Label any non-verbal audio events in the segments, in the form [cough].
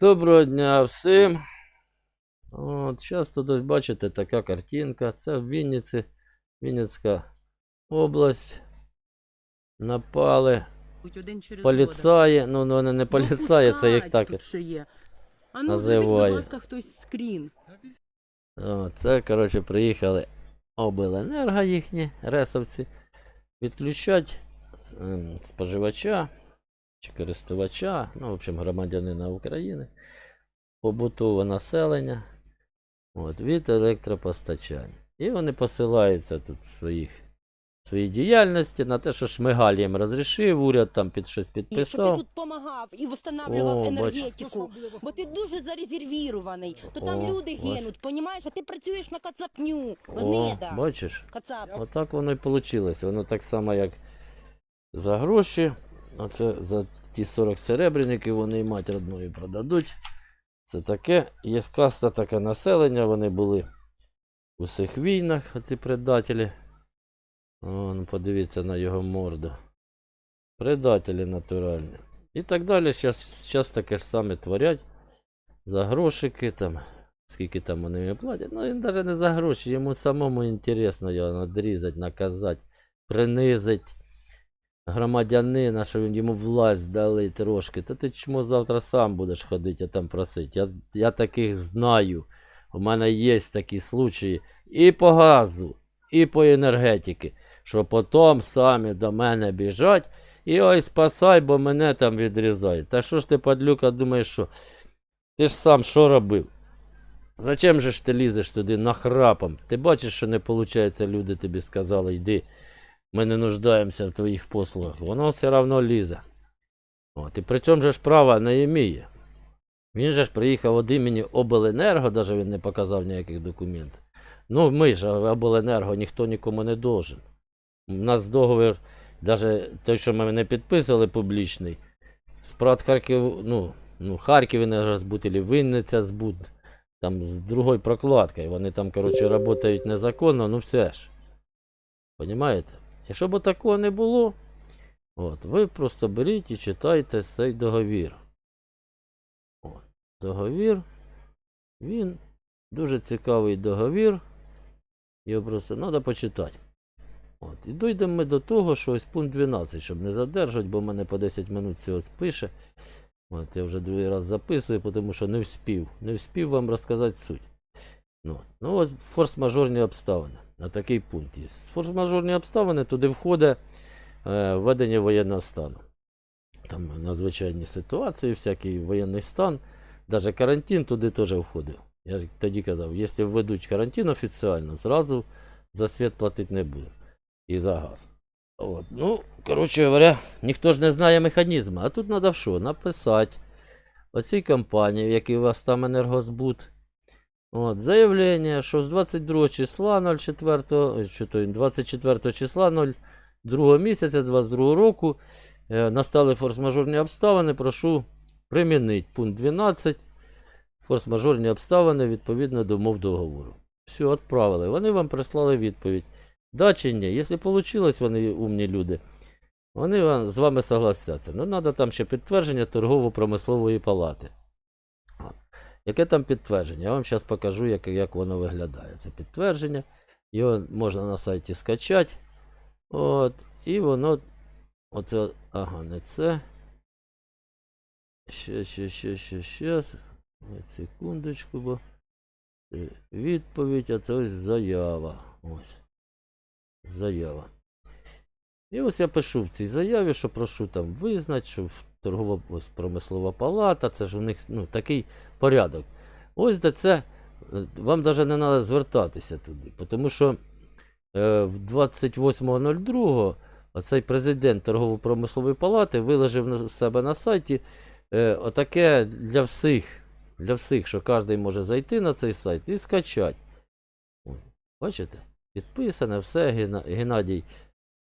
Доброго дня всім. От, зараз тут ось бачите така картинка. Це в Вінниці, Вінницька область. Напали поліцаї. Ну, ну вони не воду. поліцаї, це їх так. ну, скрін. О, це, коротше, приїхали обленерго їхні ресовці. Відключать споживача чи користувача, ну, в общем, громадянина України, побутове населення от, від електропостачання. І вони посилаються тут в своїх, своїй діяльності на те, що Шмигаль їм розрішив, уряд там під щось І щоб ти тут допомагав і встановлював О, енергетику. Бо ти дуже зарезервірований. То там О, люди бач. гинуть, понімаєш, а ти працюєш на кацапню. О, Гнида. бачиш? Кацап. Отак воно і вийшло. Воно так само, як за гроші. Оце за ті 40 серебряників вони і мать родною продадуть. Це таке. Є каста таке населення, вони були у всіх війнах, оці предателі. О, ну подивіться на його морду. Предателі натуральні. І так далі. Зараз таке ж саме творять. За грошики там. Скільки там вони їм платять. Ну він навіть не за гроші, йому самому інтересно його надрізати, наказати, принизити громадянина, що йому власть дали трошки. Та ти чому завтра сам будеш ходити там просити? Я, я таких знаю. У мене є такі случаї і по газу, і по енергетики, що потім самі до мене біжать і ой, спасай, бо мене там відрізають. Та що ж ти, падлюка, думаєш, що? Ти ж сам що робив? Зачем же ж ти лізеш туди нахрапом? Ти бачиш, що не виходить, люди тобі сказали, йди, ми не нуждаємося в твоїх послугах. Воно все одно лізе. От, і при чому же ж права не іміє. Він же ж приїхав від імені Обленерго, навіть він не показав ніяких документів. Ну, ми ж Обленерго ніхто нікому не должен. У нас договір, навіть той, що ми не підписували публічний, Спрат Харків, ну, ну Харків енергозбут, або Вінниця збут, там з другою прокладкою. Вони там, коротше, працюють незаконно, ну все ж. Понімаєте? Якщо б такого не було, от, ви просто беріть і читайте цей договір. От, договір. Він дуже цікавий договір. Його просто треба почитати. От, і дійдемо ми до того, що ось пункт 12, щоб не задержати, бо в мене по 10 минут всього спише. От, я вже другий раз записую, тому що не вспів. Не вспів вам розказати суть. Ну, ну от форс-мажорні обставини. На такий пункт є. Форс-мажорні обставини туди входить е, введення воєнного стану. Там надзвичайні ситуації, всякий воєнний стан, навіть карантин туди теж входив. Я тоді казав, якщо введуть карантин офіційно, зразу за світ платити не буду. І за газ. От. Ну, коротше говоря, ніхто ж не знає механізму. А тут треба що? Написати оцій компанії, в якій у вас там енергозбут. От, заявлення, що з 22 числа 04, що то, 24 числа 02 місяця 22 року е, настали форс-мажорні обставини. Прошу примінити пункт 12. Форс-мажорні обставини відповідно до умов договору. Все, відправили. Вони вам прислали відповідь. Да чи ні? Якщо вийшло, вони умні люди, вони з вами согласяться. Ну, треба там ще підтвердження торгово-промислової палати. Яке там підтвердження? Я вам зараз покажу, як, як воно виглядає. Це підтвердження. Його можна на сайті скачати. От, і воно. Оце. Ага, не це. Ще, ще, ще, ще, ще. Секундочку, бо. Відповідь, а це ось заява. Ось. Заява. І ось я пишу в цій заяві, що прошу там визнати, що в торгова промислова палата, це ж у них ну, такий порядок. Ось де це е, вам навіть не треба звертатися туди, тому що е, в 28.02 оцей президент торгово-промислової палати виложив на себе на сайті е, отаке для всіх, для всіх, що кожен може зайти на цей сайт і скачати. Бачите? Підписане все, Геннадій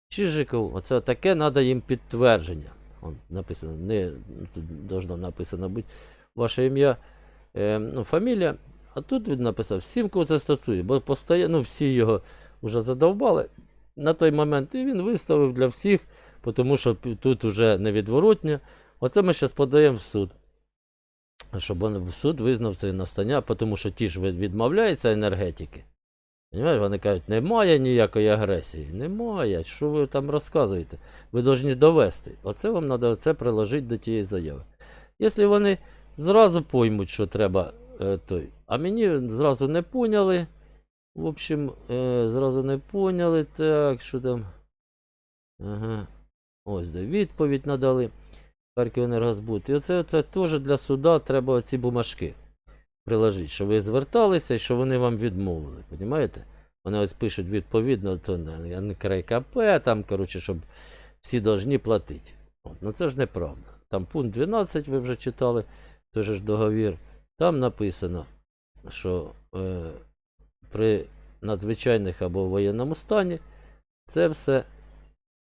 Чижиков. Оце таке треба їм підтвердження. Он написано, не тут должно написано бути ваше ім'я, е, ну, фамілія. А тут він написав всім, кого це стосує, бо постає, ну, всі його вже задовбали на той момент. І він виставив для всіх, тому що тут вже невідворотня. Оце ми зараз подаємо в суд. щоб він, суд визнав це настання, тому що ті ж відмовляються енергетики. Понимаєш, вони кажуть, немає ніякої агресії. Немає. Що ви там розказуєте? Ви повинні довести. Оце вам треба оце приложити до тієї заяви. Якщо вони зразу поймуть, що треба е, той. А мені зразу не поняли. В общем, е, зразу не поняли. Так, що там. Ага. Ось де відповідь надали. Харківенергозбуд. І оце, це теж для суда треба оці бумажки приложити, що ви зверталися і що вони вам відмовили. Понімаєте? Вони ось пишуть відповідно, то не не КРКП, там, коротше, щоб всі повинні платити. От. Ну це ж неправда. Там пункт 12, ви вже читали, же ж договір. Там написано, що е, при надзвичайних або воєнному стані це все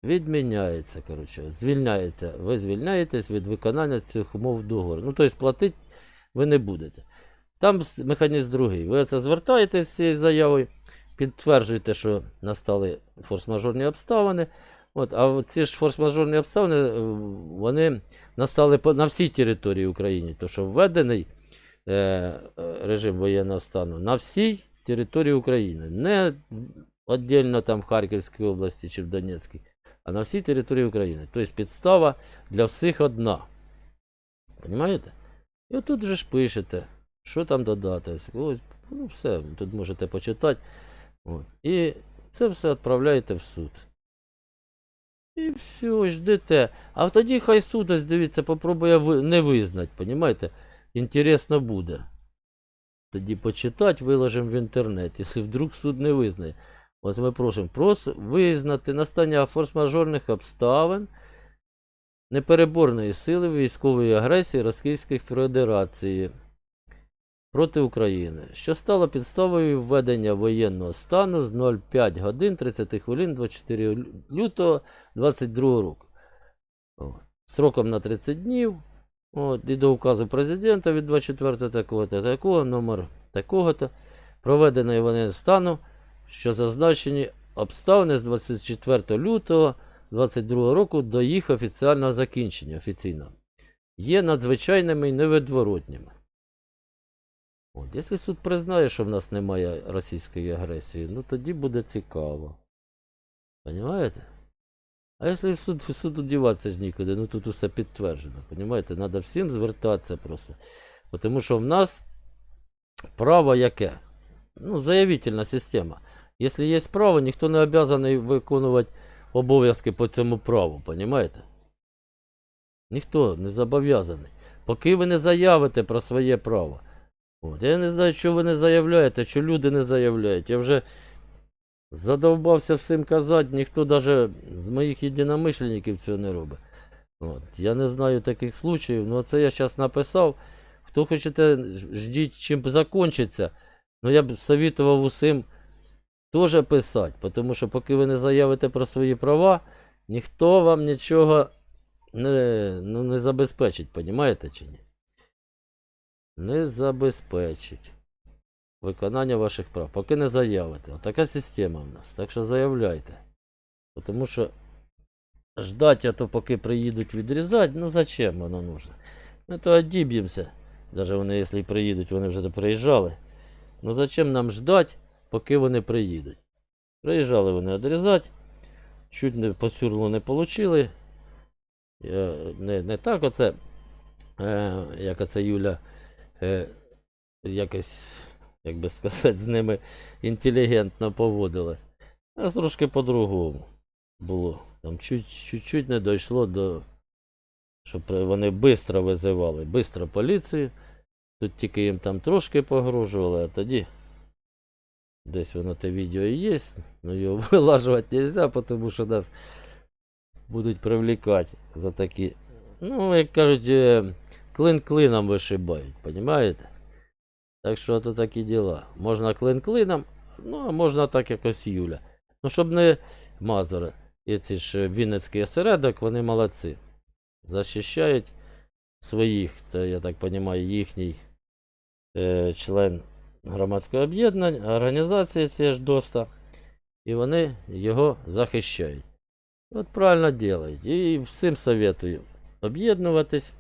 відміняється, коротше, звільняється. Ви звільняєтесь від виконання цих умов договору. Ну, тобто платити ви не будете. Там механізм другий. Ви це звертаєтесь з цією заявою, підтверджуєте, що настали форс-мажорні обставини. От, а ці ж форс-мажорні обставини, е, вони настали на всій території України, то що введений е, режим воєнного стану на всій території України. Не віддільно там в Харківській області чи в Донецькій, а на всій території України. Тобто підстава для всіх одна. Понімаєте? І отут же ж пишете, що там додати. Ну, все, тут можете почитати. От. І це все відправляєте в суд. І все, ждете. А тоді хай суд, ось дивіться, попробує не визнати, понімаєте? Інтересно буде. Тоді почитати виложимо в інтернет, якщо вдруг суд не визнає. Ось ми просимо прос визнати настання форс-мажорних обставин непереборної сили військової агресії Російської Федерації проти України, що стало підставою введення воєнного стану з 05 годин 30 хвилин 24 лютого 2022 року. О, Строком на 30 днів. От, і до указу президента від 24 такого-то, такого, номер такого-то, проведеної воєнного стану, що зазначені обставини з 24 лютого 22 року до їх офіціального закінчення офіційного є надзвичайними і невідворотніми. От, якщо суд признає, що в нас немає російської агресії, ну тоді буде цікаво. Понимаєте? А якщо суд, в суд діватися ж нікуди, ну тут усе підтверджено. Понимаєте? Треба всім звертатися просто. Тому що в нас право яке? Ну, заявительна система. Якщо є право, ніхто не обов'язаний виконувати обов'язки по цьому праву, понімаєте? Ніхто не зобов'язаний. Поки ви не заявите про своє право. От. Я не знаю, що ви не заявляєте, що люди не заявляють. Я вже задовбався всім казати, ніхто навіть з моїх єдиномишленників цього не робить. От. Я не знаю таких случаїв, ну це я зараз написав. Хто хочете, ждіть, чим закінчиться. Ну я б совітував усім теж писати, тому що поки ви не заявите про свої права, ніхто вам нічого не, ну, не забезпечить, понімаєте чи ні? Не забезпечить виконання ваших прав, поки не заявите. Отака система в нас. Так що заявляйте. Тому що ждать, а то поки приїдуть відрізати, ну зачем воно нужно? Ми то одіб'ємося. Навіть вони, якщо приїдуть, вони вже приїжджали. Ну зачем нам ждать, поки вони приїдуть? Приїжджали вони відрізати, чуть не по не отримали. Не, не так оце, е, як оце Юля е, якось, як би сказати, з ними інтелігентно поводилась. А трошки по-другому було. Там чуть- чуть-чуть не дійшло до. Щоб вони швидко визивали, швидко поліцію. Тут тільки їм там трошки погрожували, а тоді десь воно те відео і є, але його [laughs] вилажувати не можна, тому що нас будуть привлікати за такі. Ну, як кажуть, е, клин клином вишибають, розумієте? Так що це такі діла. Можна клин клином, ну а можна так якось Юля. Ну, щоб не Мазур, і ці ж Вінницький осередок, вони молодці. Захищають своїх, це, я так розумію, їхній е, член громадського об'єднання, організації цієї ж ДОСТа, і вони його захищають. От правильно роблять. І всім советую об'єднуватись,